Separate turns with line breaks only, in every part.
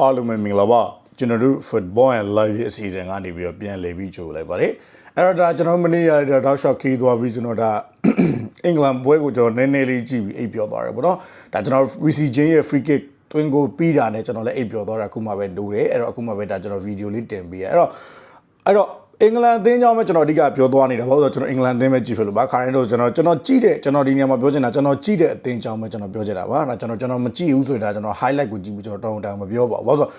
အားလုံးပဲမင်္ဂလာပါကျွန်တော်တို့ football and live ရဲ့အစီအစဉ်ကနေပြီးတော့ပြန်လည်ပြီးကြိုလိုက်ပါတယ်အဲ့တော့ဒါကျွန်တော်မနေ့ရတဲ့တောက်ရှော့ခီးသွားပြီးကျွန်တော်ဒါအင်္ဂလန်ပွဲကိုကျွန်တော်နည်းနည်းလေးကြည့်ပြီးအိပ်ပျော်သွားတယ်ပေါ့နော်ဒါကျွန်တော် VC Jane ရဲ့ free kick တွင်းကိုပြီးတာနဲ့ကျွန်တော်လည်းအိပ်ပျော်သွားတာအခုမှပဲလိုတယ်အဲ့တော့အခုမှပဲဒါကျွန်တော်ဗီဒီယိုလေးတင်ပေးရအဲ့တော့အဲ့တော့ အင်္ဂလန်အသင်းကြောင့်ပဲကျွန်တော်အဓိကပြောသွားနေတာဘာလို့လဲဆိုတော့ကျွန်တော်အင်္ဂလန်အသင်းပဲကြည့်ဖြစ်လို့ပါခါရင်တော့ကျွန်တော်ကျွန်တော်ကြည့်တဲ့ကျွန်တော်ဒီနေရာမှာပြောချင်တာကျွန်တော်ကြည့်တဲ့အသင်းကြောင့်ပဲကျွန်တော်ပြောချင်တာပါအဲ့ဒါကျွန်တော်ကျွန်တော်မကြည့်ဘူးဆိုတာကျွန်တော် highlight ကိုကြည့်ပြီးကျွန်တော်တောင်းတမပြောပါဘူးဘာလို့ဆိုတော့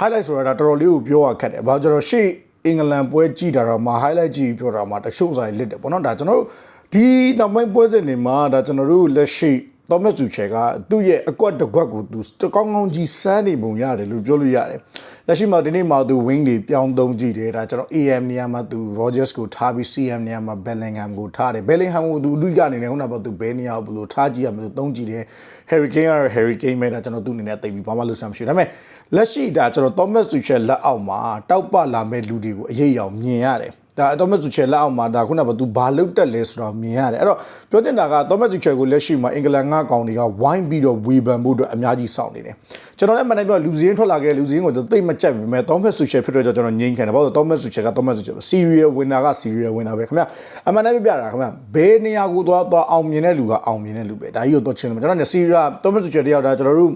highlight ဆိုတာတော်တော်လေးကိုပြောရခက်တယ်ဘာလို့ကျွန်တော်ရှေ့အင်္ဂလန်ပွဲကြည့်တာတော့မှ highlight ကြည့်ပြောတာမှတချို့ဆိုင်လစ်တယ်ပေါ့နော်ဒါကျွန်တော်တို့ဒီနောက်ပိုင်းပွဲစဉ်တွေမှာဒါကျွန်တော်တို့လက်ရှိ တော့မတ်စုချေကသူ့ရဲ့အကွက်တစ်ကွက်ကိုသူကောင်းကောင်းကြီးစမ်းနေပုံရတယ်လို့ပြောလို့ရတယ်။လက်ရှိမှာဒီနေ့မှာသူ wing တွေပြောင်းသုံးကြည့်တယ်ဒါကျွန်တော် AM နေရာမှာသူ Rogers ကိုထားပြီး CM နေရာမှာ Bellingham ကိုထားတယ် Bellingham ကိုသူအလူကနေနေခုနကသူဘယ်နေရာကိုဘယ်လိုထားကြည့်ရမလဲသုံးကြည့်တယ် Harry Kane ကတော့ Harry Kane ပဲဒါကျွန်တော်သူ့အနေနဲ့သိပြီးဘာမှလုပ်ဆမ်းမရှိဘူးဒါပေမဲ့လက်ရှိဒါကျွန်တော် Thomas Tuchel လက်အောက်မှာတောက်ပလာမဲ့လူတွေကိုအရေးအယောင်မြင်ရတယ် ဒါတော့မတ်စုချယ်လက်အောက်မှာဒါခုနကသူဘာလုတ်တက်လဲဆိုတော့မြင်ရတယ်အဲ့တော့ပြောချင်တာကတော့မတ်စုချယ်ကိုလက်ရှိမှာအင်္ဂလန်ငါကောင်တွေကဝိုင်းပြီးတော့ဝေဖန်ဖို့အတွက်အများကြီးစောင့်နေတယ်ကျွန်တော်လည်းမနိုင်ပြောလူစင်းထွက်လာခဲ့တဲ့လူစင်းကိုသိမကြိုက်ပြီမဲ့တော့မတ်စုချယ်ဖြစ်တော့ကျွန်တော်ငြိမ်းခံတယ်ဘာလို့တော့မတ်စုချယ်ကတော့မတ်စုချယ်ပဲ serial winner က serial winner ပဲခင်ဗျအမှန်တမ်းပြတာခင်ဗျဘယ်နေရာကိုသွားသွားအောင်မြင်တဲ့လူကအောင်မြင်တဲ့လူပဲဒါကြီးကိုတော့ချင်းလို့ကျွန်တော်လည်း serial တော့မတ်စုချယ်တယောက်ဒါကျွန်တော်တို့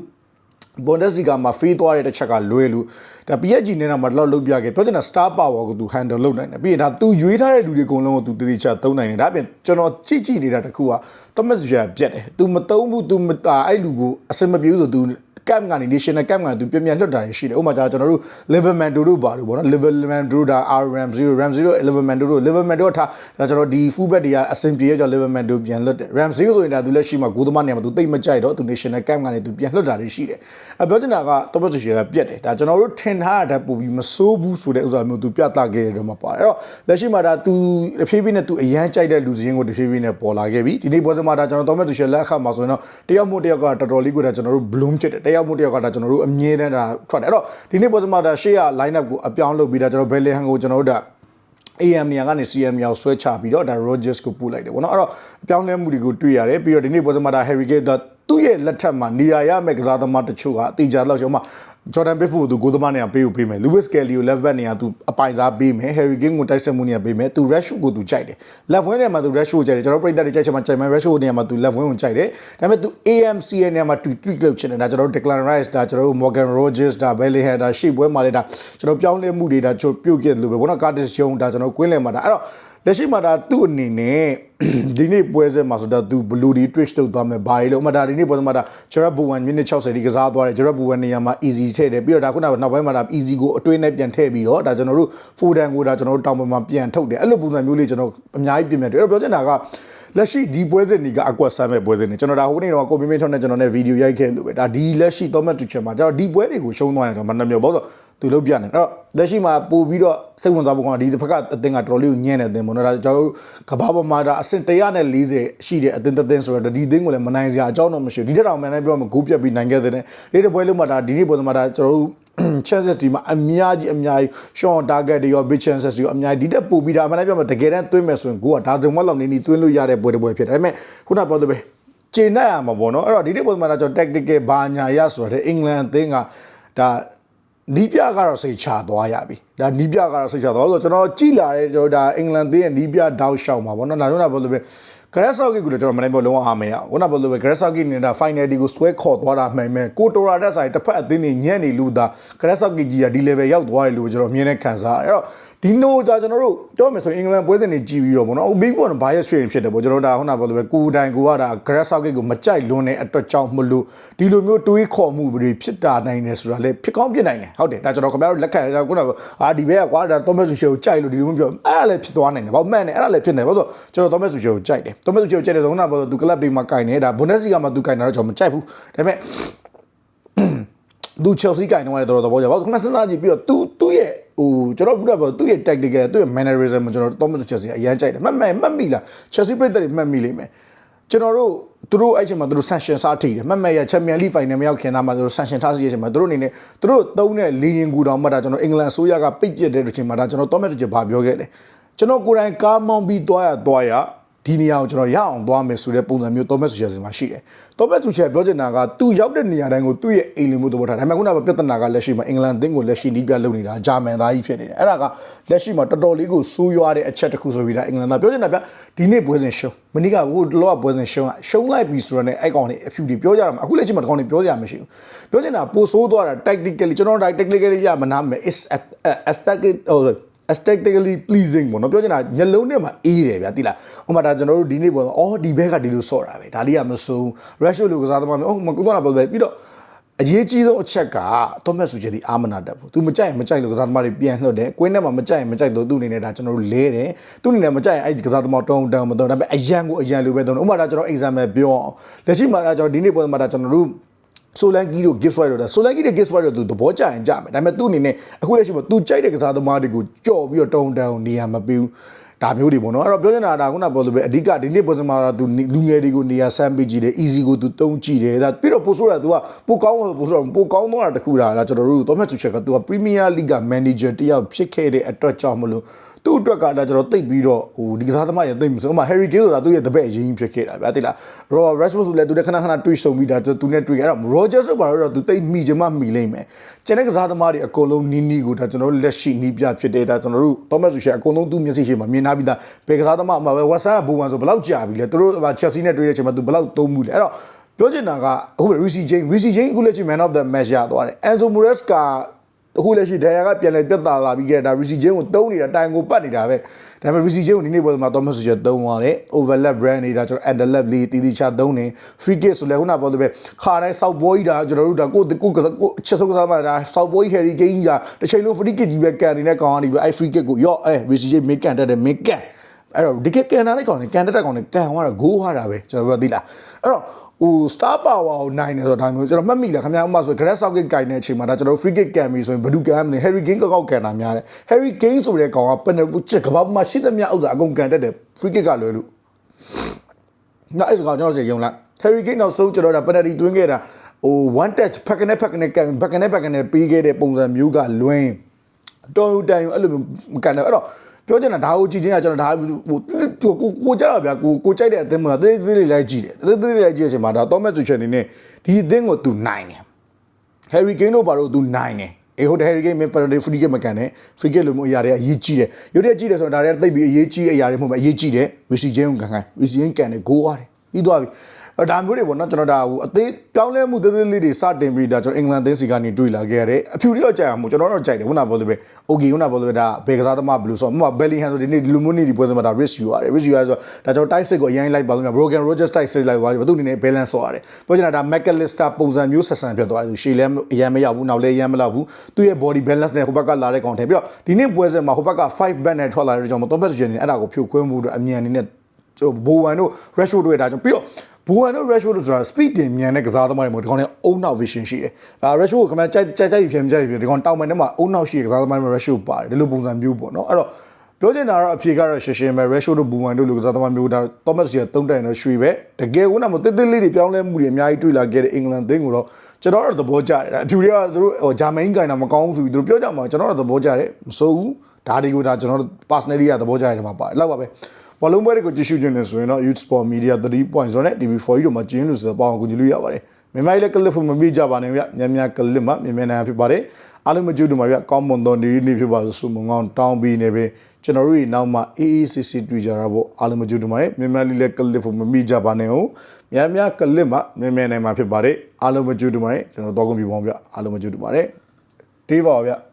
ဘွန်ဒက်စီကာမှာဖေးသွားတဲ့တစ်ချက်ကလွဲလို့ဒါ PSG နဲ့တော့မတော်လုပ်ပြခဲ့ပြောချင်တာ star power ကိုသူ handle လုပ်နိုင်တယ်ပြီးရင်ဒါသူရွေးထားတဲ့လူတွေအကုန်လုံးကိုသူတည်တည်ချသုံးနိုင်တယ်ဒါပြင်ကျွန်တော်ကြည့်ကြည့်နေတာတခုက Thomas Villa ပြက်တယ်သူမသုံးဘူးသူမအဲ့လူကိုအစမပြေဘူးဆိုသူ ကမ်ကနေ national camp ကနေသူပြင်းပြလွတ်တာရှိတယ်ဥပမာကျွန်တော်တို့ Liverman တို့ပါလို့ပေါ့နော် Liverman တို့ဒါ RM0 RAM0 Liverman တို့ Liverman တို့ထားဒါကျွန်တော်ဒီ fullback တွေကအဆင်ပြေကြ Liverman တို့ပြန်လွတ်တယ် RAM0 ဆိုရင်ဒါသူလက်ရှိမှာဂိုးသမားနေရာမှာသူတိတ်မကြိုက်တော့သူ national camp ကနေသူပြန်လွတ်တာတွေရှိတယ်အပြောချင်တာက Thomas Tuchel ကပြက်တယ်ဒါကျွန်တော်တို့ထင်ထားတာပို့ပြီးမစိုးဘူးဆိုတဲ့ဥစ္စာမျိုးသူပြသခဲ့တယ်တော့မပါတယ်အဲ့တော့လက်ရှိမှာဒါသူတဖြည်းဖြည်းနဲ့သူအရန်ကြိုက်တဲ့လူစင်းကိုတဖြည်းဖြည်းနဲ့ပေါ်လာခဲ့ပြီဒီနေ့ပွဲစမှာဒါကျွန်တော် Thomas Tuchel လက်အခါမှာဆိုရင်တော့တယောက်မို့တယောက်ကတော်တော်လေးကိုဒါကျွန်တော်တို့ bloom ဖြစ်တယ်တယောက်မို့တယောက်ကဒါကျွန်တော်တို့အမြဲတမ်းဒါထွက်တယ်အဲ့တော့ဒီနေ့ပွဲစမှာဒါရှေ့က line up ကိုအပြောင်းလုပ်ပြီးဒါကျွန်တော် Bellingham ကိုကျွန်တော်တို့ဒါ AM နေရာကနေ CM နေရာကိုဆွဲချပြီးတော့ဒါ Rogers ကိုပို့လိုက်တယ်ပေါ့နော်အဲ့တော့အပြောင်းလဲမှုတွေကိုတွေ့ရတယ်ပြီးတော့ဒီနေ့ပွဲစမှာဒါ Harry Kane ဒါသူ့ရဲ့လက်ထက်မှာနေရာရမဲ့ကစားသမားတချို့ကအတေချာလောက်ရှုံးမှာ Jordan Pickford ကိုသူဂိုးသမားနေရာပေးဖို့ပေးမယ် Lewis Kelly ကို left back နေရာသူအပိုင်စားပေးမယ် Harry Kane ကိုတိုက်ဆက်မှုနေရာပေးမယ်သူ Rashford ကိုသူကြိုက်တယ် left wing နေရာမှာသူ Rashford ကိုကြိုက်တယ်ကျွန်တော်ပြည်သက်တွေကြိုက်ချင်မှကြိုက်မယ် Rashford နေရာမှာသူ left wing ကိုကြိုက်တယ်ဒါပေမဲ့သူ AMC ရဲ့နေရာမှာ tweet tweet လုပ်ချင်တယ်ဒါကျွန်တော်တို့ Declan Rice ဒါကျွန်တော်တို့ Morgan Rogers ဒါ Bellingham ဒါရှေ့ပွဲမှာလည်းဒါကျွန်တော်ပြောင်းလဲမှုတွေဒါချို့ပြုတ်ခဲ့တယ်လို့ပဲဘောနော် Curtis Jones ဒါကျွန်တော်ကွင်းလယ်မှာဒါအဲ့တော့ လက်ရှိမှာဒါသူ့အနေနဲ့ဒီနေ့ပွဲစဉ်မှာဆိုတော့သူဘလူဒီ twitch ထုတ်သွားမယ်ဘာလို့အမဒါဒီနေ့ပွဲစဉ်မှာဒါ Gerard Bowen မိနစ်60ဒီကစားသွားတယ် Gerard Bowen နေရာမှာ easy ထည့်တယ်ပြီးတော့ဒါခုနကနောက်ပိုင်းမှာဒါ easy ကိုအတွင်းနဲ့ပြန်ထည့်ပြီးတော့ဒါကျွန်တော်တို့ Foden ကိုဒါကျွန်တော်တို့တောင်ပေါ်မှာပြန်ထုတ်တယ်အဲ့လိုပုံစံမျိုးလေးကျွန်တော်အများကြီးပြင်ပြတယ်အဲ့တော့ပြောချင်တာက လက်ရှိဒီပွဲစဉ်ဒီကအကွက်ဆမ်းမဲ့ပွဲစဉ်နေကျွန်တော်ဒါဟိုနေ့တော့ကိုမင်းမင်းထွန်းနဲ့ကျွန်တော်နဲ့ဗီဒီယိုရိုက်ခဲ့လို့ပဲဒါဒီလက်ရှိ Thomas Tuchel မှာကျွန်တော်ဒီပွဲတွေကိုရှုံးသွားတယ်ကျွန်တော်မနှမျိုးပေါ့ဆိုသူလုပ်ပြနေအဲ့တော့လက်ရှိမှာပို့ပြီးတော့စိတ်ဝင်စားဖို့ကဒီတစ်ဖက်ကအသင်းကတော်တော်လေးကိုညံ့တဲ့အသင်းပေါ့နော်ဒါကျွန်တော်တို့ကဘာပေါ်မှာဒါအဆင့်140ရှိတဲ့အသင်းတစ်သင်းဆိုတော့ဒီအသင်းကိုလည်းမနိုင်စရာအကြောင်းတော့မရှိဘူးဒီတက်တောင်မှန်တိုင်းပြောမှဂိုးပြတ်ပြီးနိုင်ခဲ့တဲ့ဒီတစ်ပွဲလုံးမှာဒါဒီနေ့ပွဲမှာဒါကျွန်တော်တို့ chances ဒီမှာအများကြီးအများကြီး Sean target တွေရော big chances တွေရောအများကြီးဒီတက်ပို့ပြီးတာအမှန်တမ်းပြောမှတကယ်တမ်းသွင်းမယ်ဆိုရင်ကိုကဒါဇုံမလောက်နေနေသွင်းလို့ရတဲ့ပွဲတစ်ပွဲဖြစ်တယ်ဒါပေမဲ့ခုနပြောသလိုပဲကျေနပ်ရမှာပေါ့နော်အဲ့တော့ဒီနေ့ပုံမှန်တော့ကျွန်တော် tactical ဘာညာရဆိုတော့အင်္ဂလန်အသင်းကဒါနီးပြကတော့စိတ်ချသွားရပြီဒါနီးပြကတော့စိတ်ချသွားဆိုတော့ကျွန်တော်ကြည်လာတဲ့ကျွန်တော်ဒါအင်္ဂလန်သင်းရဲ့နီးပြတောက်ရှောက်မှာပေါ့နော်ဒါကြောင့်ပြောလို့ပဲ ဂရက်ဆော့ကီကိုလည်းကျွန်တော်မနိုင်ဘောလုံးဝအားမရဘူးခုနကပြောလို့ပဲဂရက်ဆော့ကီနေတာ final ဒီကိုဆွဲခေါ်သွားတာမှန်မယ်ကိုတိုရာတက်ဆိုင်တစ်ဖက်အသင်းနေညံ့နေလို့ဒါဂရက်ဆော့ကီကြီးကဒီ level ရောက်သွားတယ်လို့ကျွန်တော်မြင်နေခံစားအဲ့တော့ဒီနိုဒါကျွန်တော်တို့ပြောမယ်ဆိုရင်အင်္ဂလန်ပွဲစဉ်တွေကြည့်ပြီးတော့ဗောနော်ဟိုဘီဘောဘာရဲ့ဆွေရင်ဖြစ်တယ်ဗောကျွန်တော်ဒါခုနကပြောလို့ပဲကိုတိုင်ကိုကဒါဂရက်ဆော့ကီကိုမကြိုက်လွန်းတဲ့အတွက်ကြောင့်မလို့ဒီလိုမျိုးတွေးခေါ်မှုတွေဖြစ်တာနိုင်တယ်ဆိုတာလေဖြစ်ကောင်းဖြစ်နိုင်တယ်ဟုတ်တယ်ဒါကျွန်တော်ခင်ဗျားတို့လက်ခံရခုနကအာဒီဘက်ကကွာဒါသောမတ်ဆူရှေကိုကြိုက်လို့ဒီလိုမျိုးပြောအဲ့ဒါလည်းဖြစ်သွားနိုင်တယ်ဗောမှန်တယ်အဲ့ဒါလည်းဖြစ်နေဗောဆိုကျွန်တော်သောမတ်ဆူရှေကိုကြိုက်တယ်သောမတ်ဆူရှေကိုကြိုက်တယ်ဆိုခုနကပြောသူကလပ်တွေမှာကင်နေဒါဘွန်ဒက်စီကမှာသူကင်တာတော့ကျွန်တော်မကြိုက်ဘူးဒါပေမဲ့သူချယ်ဆီကင်တော့တော်တော်သဘောကျပါခုနစဉ်းစားကြည့်ပြီးတော့သူသူ့ရဲ့ဟိုကျွန်တော်ပြောတော့သူ့ရဲ့ tactical သူ့ရဲ့ mannerism ကိုကျွန်တော် Thomas Chelsea အရန်ကြိုက်တယ်မှတ်မှတ်မှတ်မိလား Chelsea ပြည်သက်တွေမှတ်မိလိမ့်မယ်ကျွန်တော်တို့သူတို့အဲ့ချိန်မှာသူတို့ sanction စားထိတယ်မှတ်မှတ်ရ Champions League final မရောက်ခင်သားမှာသူတို့ sanction ထားစီရချိန်မှာသူတို့အနေနဲ့သူတို့သုံးတဲ့လေရင်ကူတောင်မှဒါကျွန်တော်အင်္ဂလန်အစိုးရကပိတ်ပစ်တဲ့ချိန်မှာဒါကျွန်တော် Thomas Tuchel ဘာပြောခဲ့လဲကျွန်တော်ကိုယ်တိုင်ကားမောင်းပြီးသွားရသွားရ ဒီနေရာကိုကျွန်တော်ရအောင်သွားမယ်ဆိုတဲ့ပုံစံမျိုးတော့မက်ဆူချယ်စီမှာရှိတယ်။တော့မက်ဆူချယ်ပြောချင်တာကသူရောက်တဲ့နေရာတိုင်းကိုသူ့ရဲ့အိမ်လင်မှုသဘောထားဒါပေမဲ့ခုနကပြဿနာကလက်ရှိမှာအင်္ဂလန်အသင်းကိုလက်ရှိနီးပြလုပ်နေတာဂျာမန်သားကြီးဖြစ်နေတယ်။အဲ့ဒါကလက်ရှိမှာတော်တော်လေးကိုဆိုးရွားတဲ့အချက်တစ်ခုဆိုပြီးဒါအင်္ဂလန်သားပြောချင်တာဗျဒီနေ့ပွဲစဉ်ရှုံးမနေ့ကဟိုတလောကပွဲစဉ်ရှုံးကရှုံးလိုက်ပြီဆိုတော့ねအဲ့ကောင်တွေအဖြူတွေပြောကြတာမှာအခုလက်ရှိမှာတကောင်တွေပြောကြရမရှိဘူး။ပြောချင်တာပိုဆိုးသွားတာ tactically ကျွန်တော်တို့ tactically ရမနာမယ် is aesthetic ဟို aesthetically pleasing ပေါ့နော်ပြောချင်တာမျက်လုံးထဲမှာအေးတယ်ဗျာတိလားဥပမာဒါကျွန်တော်တို့ဒီနေ့ပေါ့အော်ဒီဘက်ကဒီလိုဆော့တာပဲဒါလေးကမစိုး rush လို့ကစားသမားမျိုးအော်မကုသနာပေါ့ပဲပြီးတော့အရေးကြီးဆုံးအချက်ကတော့မက်ဆူချယ်ဒီအာမနာတက်ဘူး။ तू မကြိုက်ရင်မကြိုက်လို့ကစားသမားတွေပြန်လှုပ်တယ်။ကွင်းထဲမှာမကြိုက်ရင်မကြိုက်တော့သူ့အနေနဲ့ဒါကျွန်တော်တို့လဲတယ်။သူ့အနေနဲ့မကြိုက်ရင်အဲ့ဒီကစားသမားတောင်းတန်းမတော့ဒါပေမဲ့အရန်ကိုအရန်လိုပဲတော့ဥပမာဒါကျွန်တော် example ပြောအောင်လက်ရှိမှာဒါကျွန်တော်ဒီနေ့ပေါ်မှာဒါကျွန်တော်တို့ ဆိုလန်ကီတို့ gift swap တို့ဒါဆိုလန်ကီတို့ gift swap တို့သူသဘောကျရင်ကြမယ်ဒါပေမဲ့သူ့အနေနဲ့အခုလက်ရှိမှာ तू ကြိုက်တဲ့ကစားသမားတွေကိုကြော်ပြီးတော့တုံတန်းနေရာမပေးဘူး ဒါမျိုးတွေပေါ့နော်အဲ့တော့ပြောချင်တာဒါခုနပြောလိုပဲအဓိကဒီနေ့ပေါ်စမာသူလူငယ်တွေကိုနေရာဆမ်းပေးကြည့်တယ် easy ကိုသူတုံးကြည့်တယ်ဒါပြီးတော့ပိုဆိုးတာ तू ကပိုကောင်းတော့ပိုဆိုးတော့ပိုကောင်းတော့တာတခုဒါကျွန်တော်တို့တော့မှသူချက်က तू က Premier League က manager တယောက်ဖြစ်ခဲ့တဲ့အတွက်ကြောင့်မလို့သူ့အတွက်ကဒါကျွန်တော်တိတ်ပြီးတော့ဟိုဒီကစားသမားရတိတ်မဆိုဥမာ Harry Kane ဆိုတာသူ့ရဲ့တပည့်အရင်းဖြစ်ခဲ့တာဗျာတိလား Robert Rashford ဆိုလည်းသူလည်းခဏခဏ twitch တုံပြီးဒါသူနဲ့တွေ့ခဲ့အဲ့တော့ Rogers ဆိုပါတော့သူတိတ်မိချင်မှမိလိမ့်မယ်ကျန်တဲ့ကစားသမားတွေအကုန်လုံးနီးနီးကိုဒါကျွန်တော်တို့လက်ရှိနီးပြဖြစ်တဲ့ဒါကျွန်တော်တို့ Thomas Tuchel အကုန်လုံးသူ့မျက်စိရှိမှမြင်ထားပြီးသားဘယ်ကစားသမားအမှပဲ West Ham ကဘူဝန်ဆိုဘယ်လောက်ကြာပြီလဲသူတို့ Chelsea နဲ့တွေးတဲ့အချိန်မှာသူဘယ်လောက်သုံးမှုလဲအဲ့တော့ပြောချင်တာကဟုတ်ပြီ Rishi James Rishi James အခုလက်ရှိ Man of the Match ရသွားတယ် Enzo Maresca အခုလက်ရှိဒန်ယာကပြန်လဲပြတ်သားလာပြီးခဲ့တာ Rishi James ကိုတုံးနေတာတိုင်ကိုပတ်နေတာပဲဒါပေမဲ့ Rishi James ကိုဒီနေ့ပွဲမှာ Thomas Tuchel တုံးသွားတယ် overlap brand နေတာကျွန်တော် underlap လေးတီတီချတုံးနေ free kick ဆိုလဲခုနပြောလို့ပဲခါတိုင်း South Boy ဒါကျွန်တော်တို့ဒါကိုကိုကိုအချက်ဆုံးကစားမှာဒါ South Boy Harry Kane ကတစ်ချိန်လုံး free kick ကြီးပဲကန်နေတဲ့ကောင်ကနေပြီးအဲ free kick ကိုရော့အဲ Rishi James မကန်တတ်တယ်မကန် အဲ့တော့ဒီကကန်တာလေးကောင်နေကန်တတ်တဲ့ကောင်နေကန်သွားတာဂိုးဟာတာပဲကျွန်တော်ပြောသိလားအဲ့တော့ဟို star power ကိုနိုင်နေဆိုတော့ဒါမျိုးကျွန်တော်မှတ်မိလားခင်ဗျာဥပမာဆို Gareth Southgate ကင်တဲ့အချိန်မှာဒါကျွန်တော် free kick ကန်ပြီဆိုရင်ဘယ်သူကန်မလဲ Harry Kane ကောက်ကောက်ကန်တာများတယ် Harry Kane ဆိုတဲ့ကောင်က penalty ချက်ကဘာမှရှိသမျှဥစ္စာအကုန်ကန်တတ်တယ် free kick ကလွယ်လို့ငါအဲ့စကောင်ကျွန်တော်စီယုံလိုက် Harry Kane နောက်ဆုံးကျွန်တော်ဒါ penalty တွင်းခဲ့တာဟို one touch ဖက်ကနေဖက်ကနေကန်ဖက်ကနေဖက်ကနေပေးခဲ့တဲ့ပုံစံမျိုးကလွင်းတော်တန်အဲ့လိုမျိုးမကန်တယ်အဲ့တော့ ပြောချင်တာဒါကိုကြည့်ချင်းကကျွန်တော်ဒါဟိုကိုကိုကြတော့ဗျာကိုကိုကြိုက်တဲ့အသင်းမှာသေးသေးလေးလိုက်ကြည့်တယ်သေးသေးလေးလိုက်ကြည့်တဲ့အချိန်မှာဒါတော့မဲ့သူချန်နေနဲ့ဒီအသင်းကိုသူနိုင်တယ် Harry Kane တို့ဘာလို့သူနိုင်တယ်အေဟို Harry Kane မပရဒေ free kick မကန်နဲ့ free kick လို့မျိုးအရာတွေအရေးကြီးတယ်ရုပ်ရက်ကြီးတယ်ဆိုတော့ဒါတွေတိတ်ပြီးအရေးကြီးတဲ့အရာတွေမဟုတ်ဘူးအရေးကြီးတယ် Rishi James ကိုကန်ကန် Rishi James ကန်တယ်ဂိုးရတယ် ပြီးသွားပြီအဲ့ဒါမျိုးတွေပေါ့နော်ကျွန်တော်ဒါဟိုအသေးပြောင်းလဲမှုသေးသေးလေးတွေစတင်ပြီးဒါကျွန်တော်အင်္ဂလန်သင်းစီကနေတွေ့လာခဲ့ရတယ်အဖြူတွေတော့ကြိုက်အောင်မို့ကျွန်တော်တော့ကြိုက်တယ်ခုနပြောလို့ပဲ okay ခုနပြောလို့ပဲဒါဘယ်ကစားသမားဘယ်လိုဆိုတော့ဥပမာ Bellingham ဆိုဒီနေ့ဒီလိုမျိုးနေဒီပွဲစမှာဒါ risk ယူရတယ် risk ယူရဆိုတော့ဒါကျွန်တော် tight စစ်ကိုအရင်လိုက်ပါလို့များ Brogan Rogers tight စစ်လိုက်သွားပြီဘယ်သူအနေနဲ့ balance ဆော့ရတယ်ပြောချင်တာဒါ McAllister ပုံစံမျိုးဆက်ဆံဖြစ်သွားတယ်ရှေ့လဲအရင်မရောက်ဘူးနောက်လဲအရင်မလောက်ဘူးသူ့ရဲ့ body balance နဲ့ဟိုဘက်ကလာတဲ့ကောင်ထဲပြီးတော့ဒီနေ့ပွဲစမှာဟိုဘက်က5 back နဲ့ထွက်လာတဲ့ကြောင့်မတော့ဘက်ဆိုရင်အဲ့ဒါကိုဖြိုခွင်းမှုတော့အမြန်အနေနဲ့ ဘိုဝန်တို့ Rashford တို့ရဲ့ဒါကြောင့်ပြီးတော့ဘူဝန်တို့ Rashford တို့ဆိုတာ speed တင်မြန်တဲ့ကစားသမားတွေမို့ဒီကောင်နဲ့အုံနောက် vision ရှိတယ်။အဲ Rashford ကိုခမကြိုက်ကြိုက်ကြိုက်ဖြစ်မကြိုက်ဖြစ်ဒီကောင်တောင်ပန်ထဲမှာအုံနောက်ရှိတဲ့ကစားသမားတွေ Rashford ပါတယ်ဒီလိုပုံစံမျိုးပေါ့နော်။အဲ့တော့ပြောချင်တာကတော့အဖြေကတော့ရှင်းရှင်းပဲ Rashford တို့ဘူဝန်တို့လိုကစားသမားမျိုးဒါ Thomas ရဲ့သုံးတိုင်တော့ရွှေပဲတကယ်ကမှတစ်တစ်လေးတွေပြောင်းလဲမှုတွေအများကြီးတွေ့လာခဲ့တဲ့အင်္ဂလန်သင်းကိုတော့ကျွန်တော်တို့သဘောကျတယ်။အဖြူတွေကသူတို့ဟိုဂျာမန်ကိုင်တာမကောင်းဘူးဆိုပြီးသူတို့ပြောကြမှာကျွန်တော်တို့သဘောကျတယ်မစိုးဘူး။ဒါတွေကိုဒါကျွန်တော်တို့ personally ကသဘောကျတယ်မှာပါတယ်။လောက်ပါပဲ။ ဘလုံးပွဲတွေကိုကြည့်ရှုခြင်းနဲ့ဆိုရင်တော့ Youth Sport Media 3.0နဲ့ TV4 ကြီးတို့မှာကျင်းလို့ဆိုတော့ပေါအောင်ကူညီလို့ရပါတယ်မြန်မာကြီးလည်းကလစ်ဖို့မမိကြပါနဲ့ဗျမြန်မြန်ကလစ်မှာမြန်မြန်နိုင်ဖြစ်ပါတယ်အားလုံးမကြည့်တို့မှာဗျကောင်းမွန်သောနေ့နေ့ဖြစ်ပါစို့မငောင်းတောင်းပြီးနေပဲကျွန်တော်တို့ဒီနောက်မှာ AACC တွေ့ကြတာပေါ့အားလုံးမကြည့်တို့မှာမြန်မာလေးလည်းကလစ်ဖို့မမိကြပါနဲ့ဟုတ်မြန်မြန်ကလစ်မှာမြန်မြန်နိုင်မှာဖြစ်ပါတယ်အားလုံးမကြည့်တို့မှာကျွန်တော်တော့ကုန်ပြီပေါင်းဗျအားလုံးမကြည့်တို့မှာတေးပါဗျ